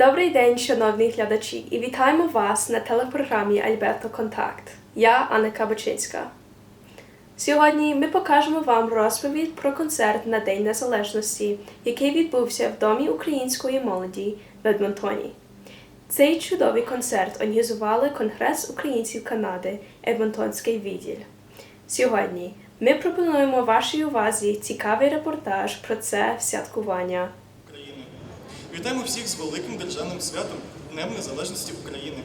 Добрий день, шановні глядачі, і вітаємо вас на телепрограмі Альберто Контакт. Я Анна Кабачинська. Сьогодні ми покажемо вам розповідь про концерт на День Незалежності, який відбувся в Домі української молоді в Едмонтоні. Цей чудовий концерт організували Конгрес українців Канади Едмонтонський відділ. Сьогодні ми пропонуємо вашій увазі цікавий репортаж про це святкування. Вітаємо всіх з великим державним святом Днем Незалежності України,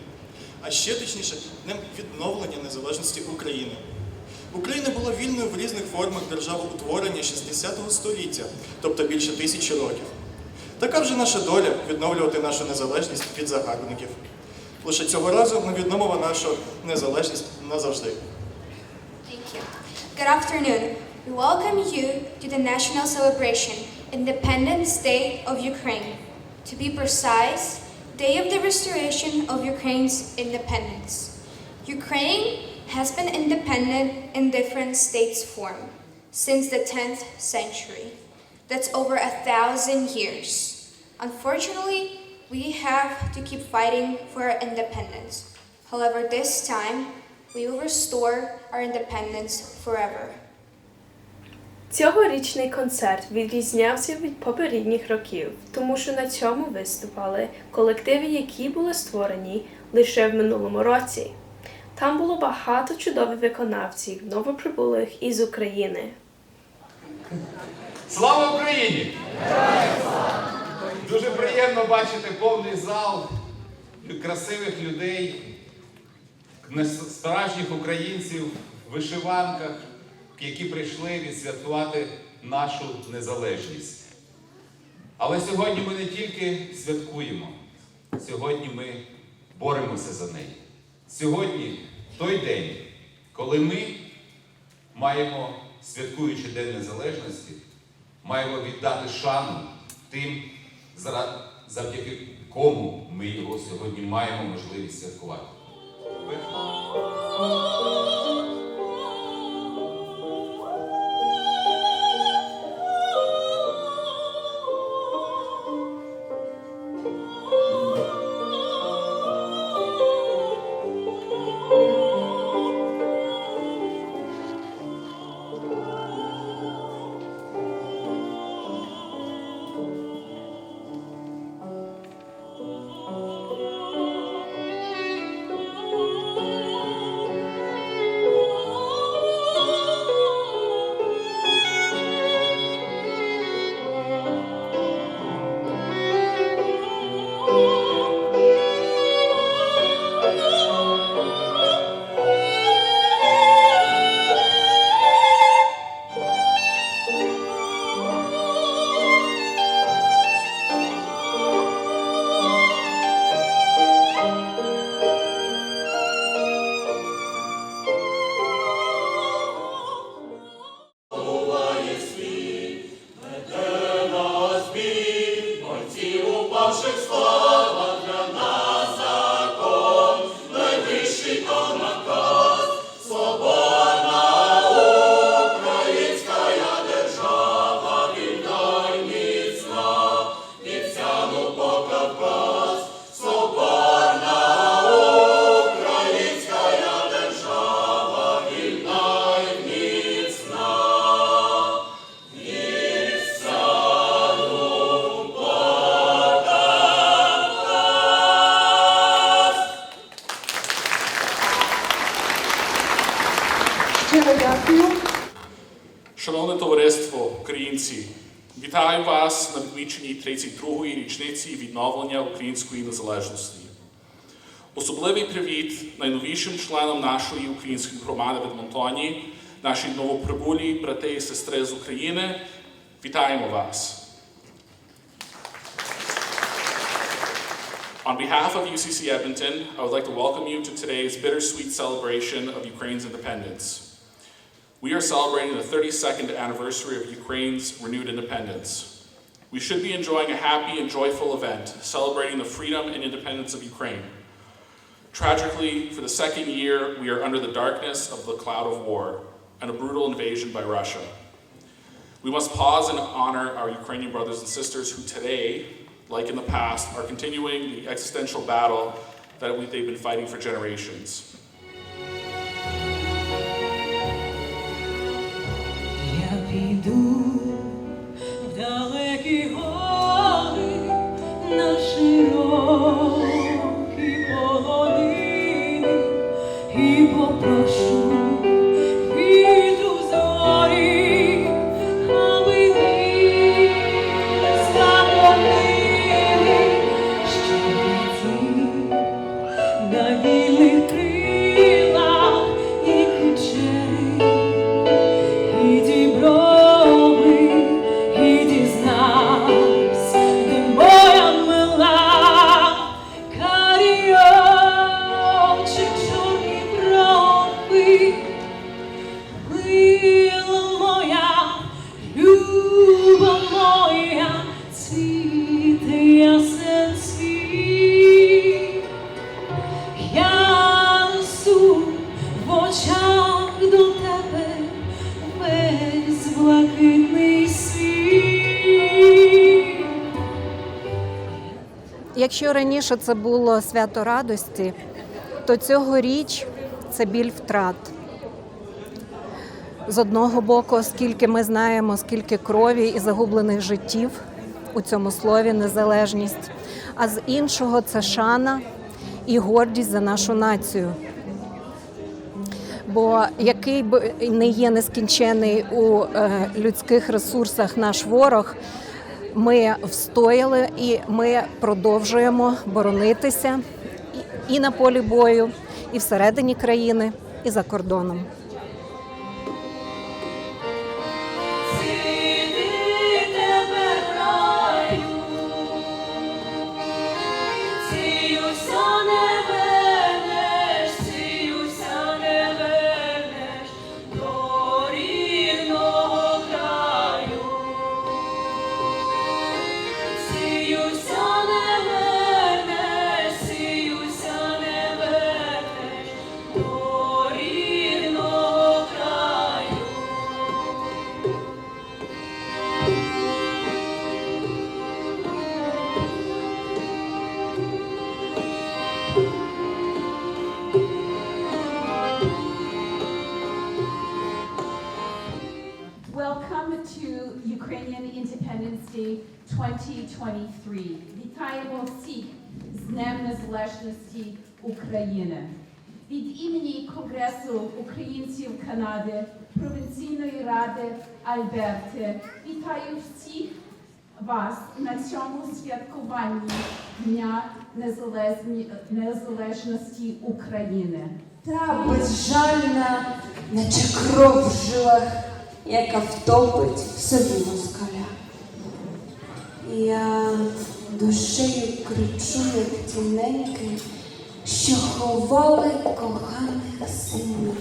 а ще точніше, Днем відновлення незалежності України. Україна була вільною в різних формах державоутворення 60-го століття, тобто більше тисячі років. Така вже наша доля відновлювати нашу незалежність від загарбників. Лише цього разу ми відновимо нашу незалежність назавжди. Thank. Good afternoon. We welcome you to the national celebration, Independence Day of Ukraine. To be precise, Day of the restoration of Ukraine's independence. Ukraine has been independent in different states form since the 10th century. That's over a thousand years. Unfortunately, we have to keep fighting for our independence. However, this time, we will restore our independence forever. Цьогорічний концерт відрізнявся від попередніх років, тому що на цьому виступали колективи, які були створені лише в минулому році. Там було багато чудових виконавців, новоприбулих із України. Слава Україні! Дуже приємно бачити повний зал красивих людей, справжніх українців в вишиванках, які прийшли відсвяткувати нашу незалежність. Але сьогодні ми не тільки святкуємо, сьогодні ми боремося за неї. Сьогодні той день, коли ми маємо, святкуючи День Незалежності, маємо віддати шану тим, завдяки кому ми його сьогодні маємо можливість святкувати. Українці, вітаю вас на відміченні 32-ї річниці відновлення української незалежності. Особливий привіт найновішим членам нашої української громади в Едмонтоні, наші новоприбулі брати і сестри з України. Вітаємо вас! On behalf of UCC Edmonton, I would like to welcome you to today's bittersweet celebration of Ukraine's independence. We are celebrating the 32nd anniversary of Ukraine's renewed independence. We should be enjoying a happy and joyful event, celebrating the freedom and independence of Ukraine. Tragically, for the second year, we are under the darkness of the cloud of war and a brutal invasion by Russia. We must pause and honor our Ukrainian brothers and sisters who today like in the past, are continuing the existential battle that they've been fighting for generations. Раніше це було свято радості, то цьогоріч це біль втрат. З одного боку, оскільки ми знаємо, скільки крові і загублених життів у цьому слові незалежність, а з іншого це шана і гордість за нашу націю. Бо який б не є нескінчений у е, людських ресурсах наш ворог, ми встояли і ми продовжуємо боронитися і, на полі бою, і всередині країни, і за кордоном. Альберти вітаю всіх вас на цьому святкуванні Дня Незалежності України. Та безжальна, наче кров в жилах, яка втопить в собі москаля. Я душею кричу, як тіненьке, що ховали коханих синів.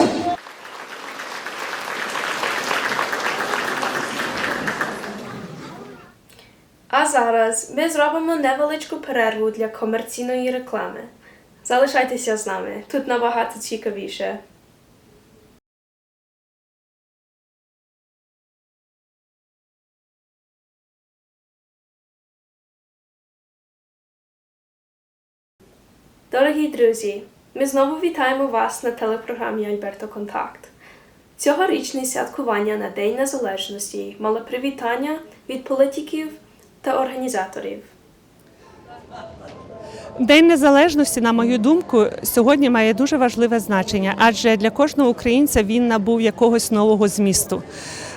А зараз ми зробимо невеличку перерву для комерційної реклами. Залишайтеся з нами, тут набагато цікавіше. Дорогі друзі, ми знову вітаємо вас на телепрограмі Альберто Контакт. Цьогорічне святкування на День Незалежності мало привітання від політиків та організаторів. День незалежності, на мою думку, сьогодні має дуже важливе значення, адже для кожного українця він набув якогось нового змісту.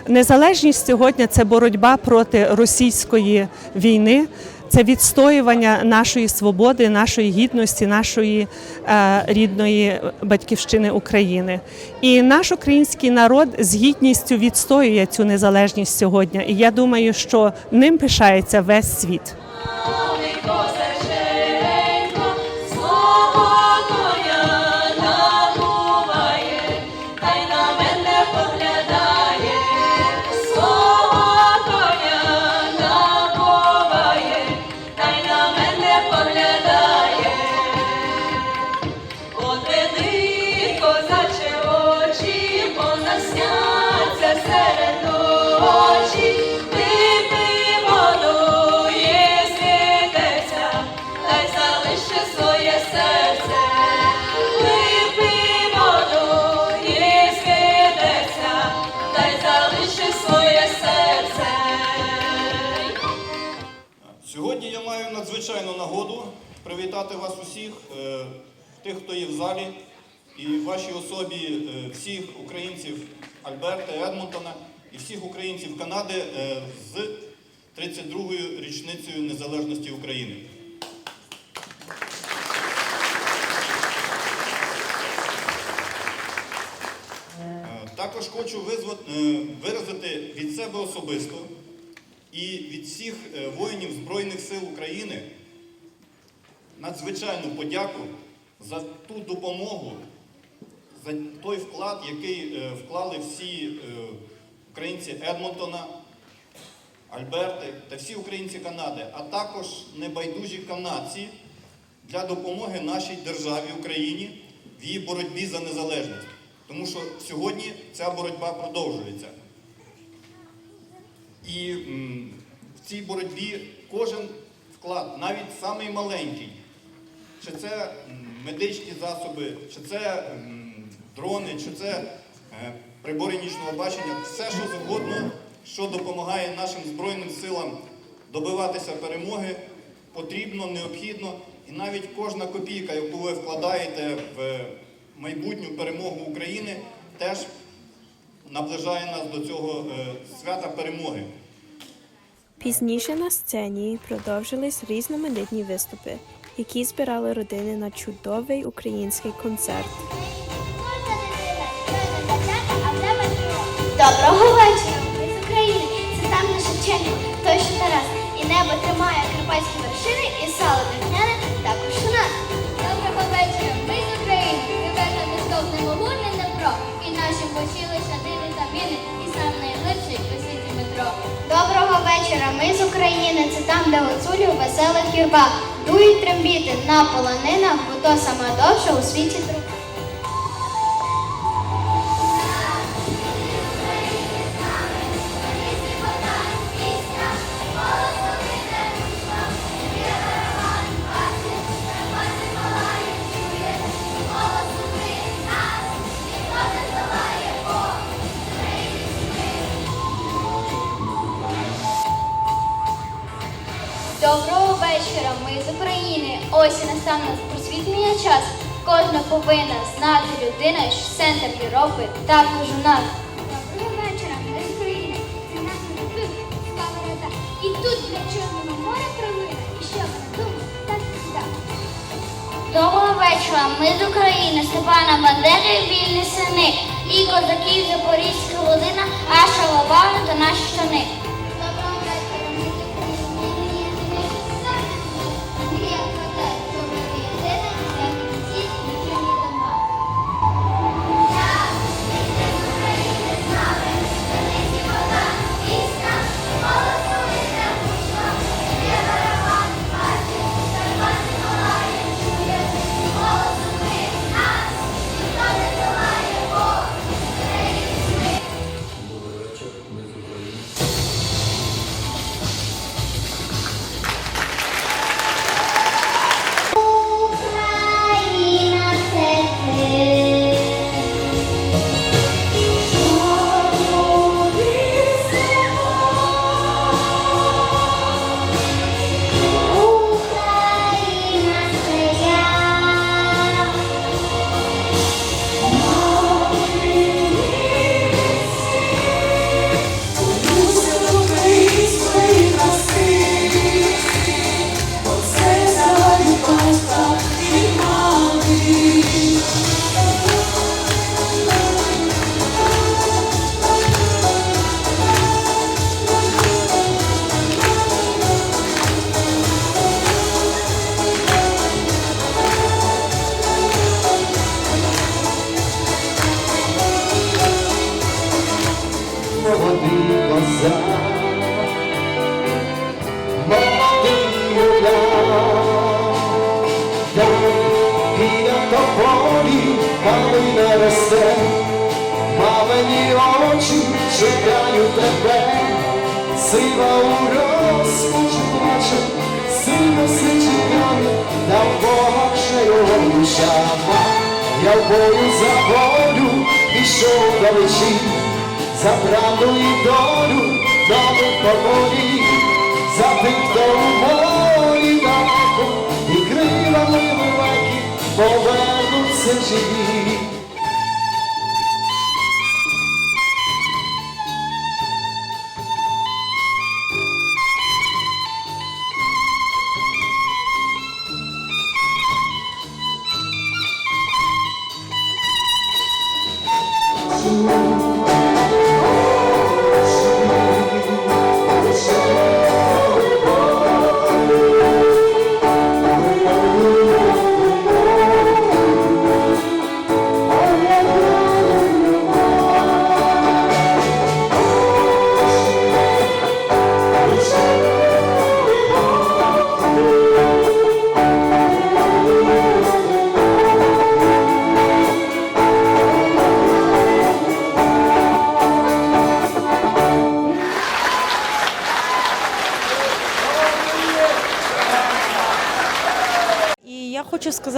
Незалежність сьогодні це боротьба проти російської війни, це відстоювання нашої свободи, нашої гідності, нашої е, рідної батьківщини України. І наш український народ з гідністю відстоює цю незалежність сьогодні. І я думаю, що ним пишається весь світ. Привітати вас усіх, е, тих, хто є в залі, і в вашій особі е, всіх українців Альберта, Едмонтона і всіх українців Канади е, з 32-ю річницею незалежності України. Також хочу виразити від себе особисто і від всіх воїнів Збройних сил України надзвичайну подяку за ту допомогу, за той вклад, який е, вклали всі е, українці Едмонтона, Альберти та всі українці Канади, а також небайдужі канадці для допомоги нашій державі Україні в її боротьбі за незалежність. Тому що сьогодні ця боротьба продовжується. І в цій боротьбі кожен вклад, навіть самий маленький, чи це медичні засоби, чи це дрони, чи це е, прибори нічного бачення, все, що завгодно, що допомагає нашим Збройним силам добиватися перемоги, потрібно, необхідно. І навіть кожна копійка, яку ви вкладаєте в майбутню перемогу України, теж наближає нас до цього е, свята перемоги. Пізніше на сцені продовжились різноманітні виступи, які збирали родини на чудовий український концерт. Доброго вечора! Ми з України. Це там на Шевченко, той, що Тарас. І небо тримає карпатські вершини, і сало духняне також у нас. Доброго вечора! Ми з України. Виберте не стовне могутне Дніпро. І наші посіли шадини та міни, і сам найглибший у світі метро. Доброго вечора! Ми з України. Це там, де гуцулів веселих юрба. Дують трембіти на полонинах, бо то сама довша у світі Доброго вечора, ми з України. Ось і настав нас просвітлення час. Кожна повинна знати людина, що центр Європи також у нас. Доброго вечора, ми з України. Це наша любима сковорода. І тут для Чорного моря провина. І що вона думає, так і так. Доброго вечора, ми з України, Степана Бандери, вільні сини. І козаків Запорізька година, Аша Лавара та наші штани. Та в Бога його. Я в бою за волю пішов далечі, за правду і долю дали покої, за тих, хто у морі далеко, і крилами великі повернуться живі.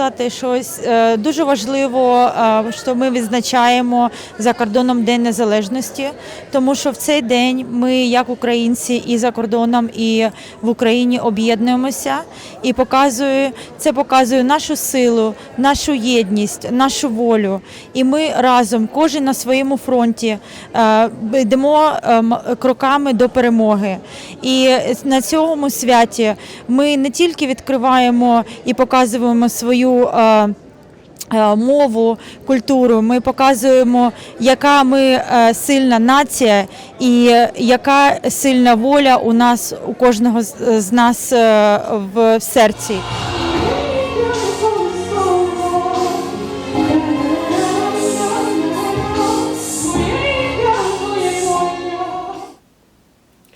Сказати, що е, дуже важливо, е, що ми відзначаємо за кордоном День Незалежності, тому що в цей день ми, як українці, і за кордоном, і в Україні об'єднуємося і показує це показує нашу силу, нашу єдність, нашу волю. І ми разом, кожен на своєму фронті, е, йдемо кроками до перемоги. І на цьому святі ми не тільки відкриваємо і показуємо свою. Е, е, Мову, культуру, ми показуємо, яка ми е, сильна нація і яка сильна воля у нас, у кожного з нас в серці.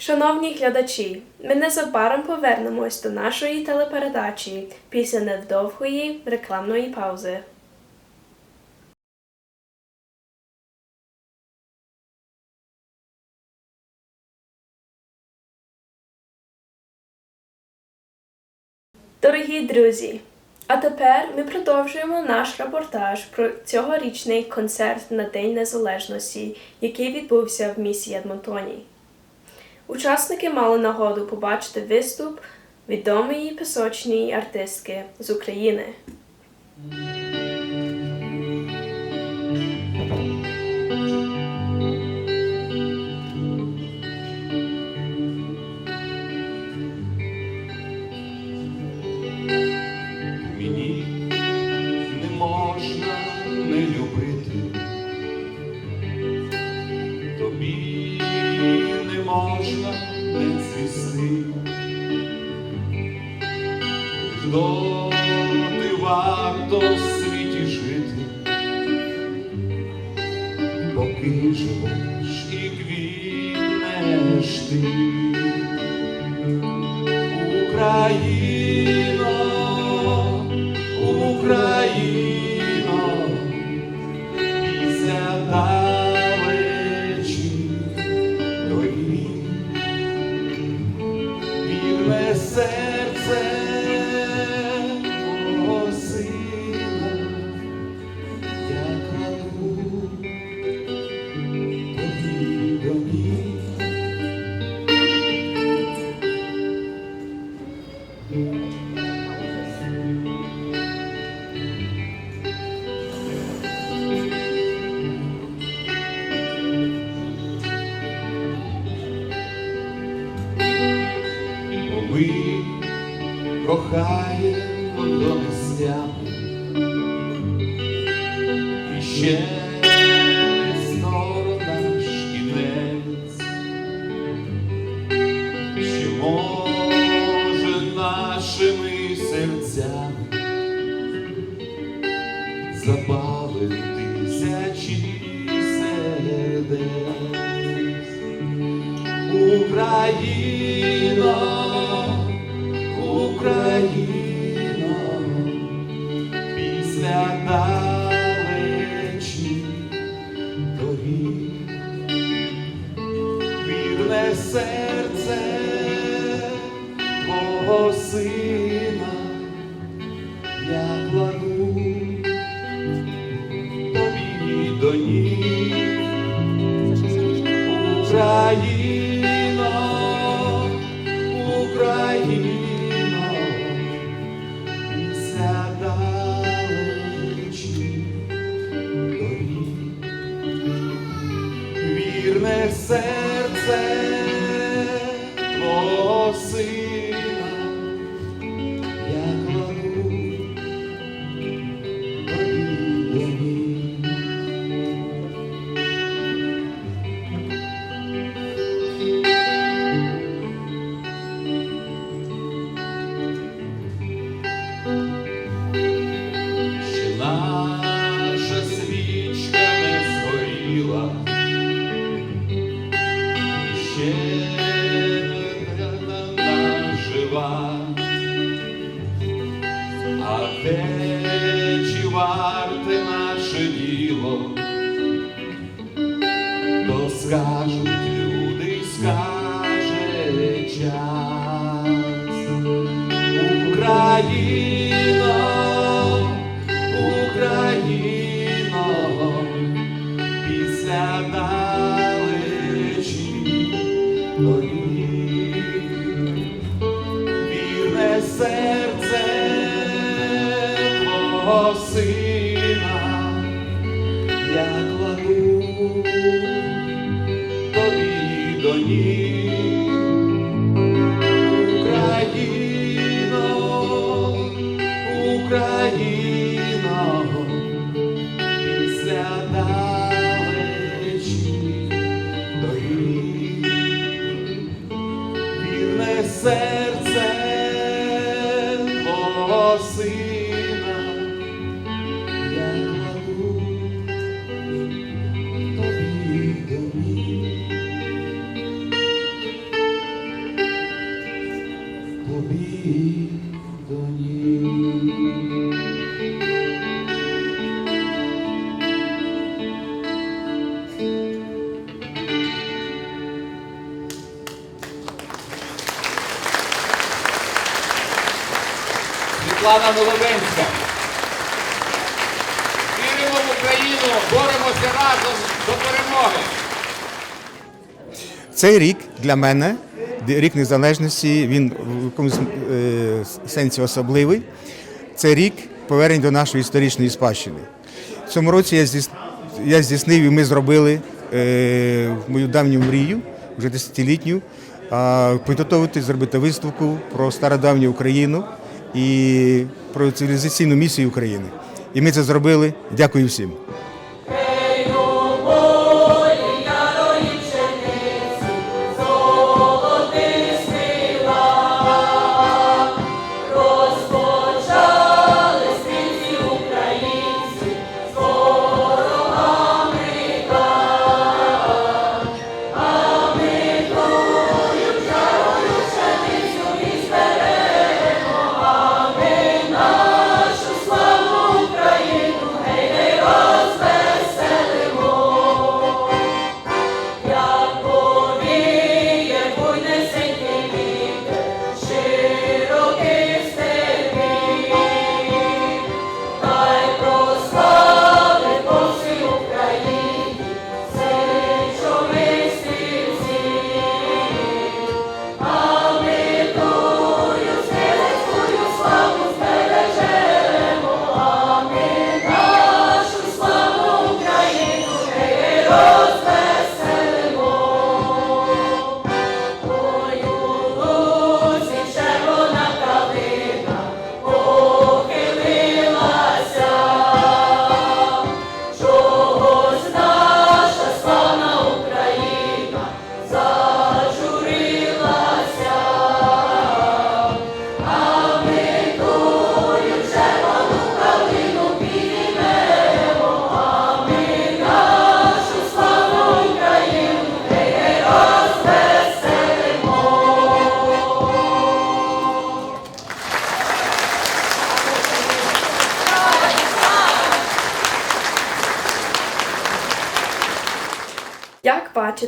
Шановні глядачі, ми незабаром повернемось до нашої телепередачі після невдовгої рекламної паузи. Дорогі друзі, а тепер ми продовжуємо наш репортаж про цьогорічний концерт на День Незалежності, який відбувся в місті Едмонтоні. Учасники мали нагоду побачити виступ відомої пісочної артистки з України. Можна не цвісти. Хто ти варто в світі жити, поки живеш і квітнеш ти. Світлана Головинська. Віримо в Україну, боремося разом до перемоги. Цей рік для мене, рік незалежності, він в якомусь е, сенсі особливий. Це рік повернень до нашої історичної спадщини. В цьому році я здійснив, і ми зробили е, мою давню мрію, вже десятилітню, підготовити, зробити виставку про стародавню Україну і про цивілізаційну місію України. І ми це зробили. Дякую всім.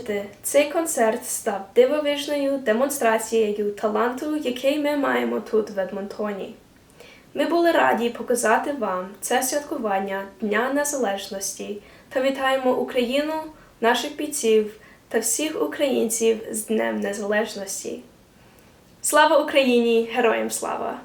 бачите, цей концерт став дивовижною демонстрацією таланту, який ми маємо тут в Едмонтоні. Ми були раді показати вам це святкування Дня Незалежності та вітаємо Україну, наших бійців та всіх українців з Днем Незалежності. Слава Україні! Героям слава!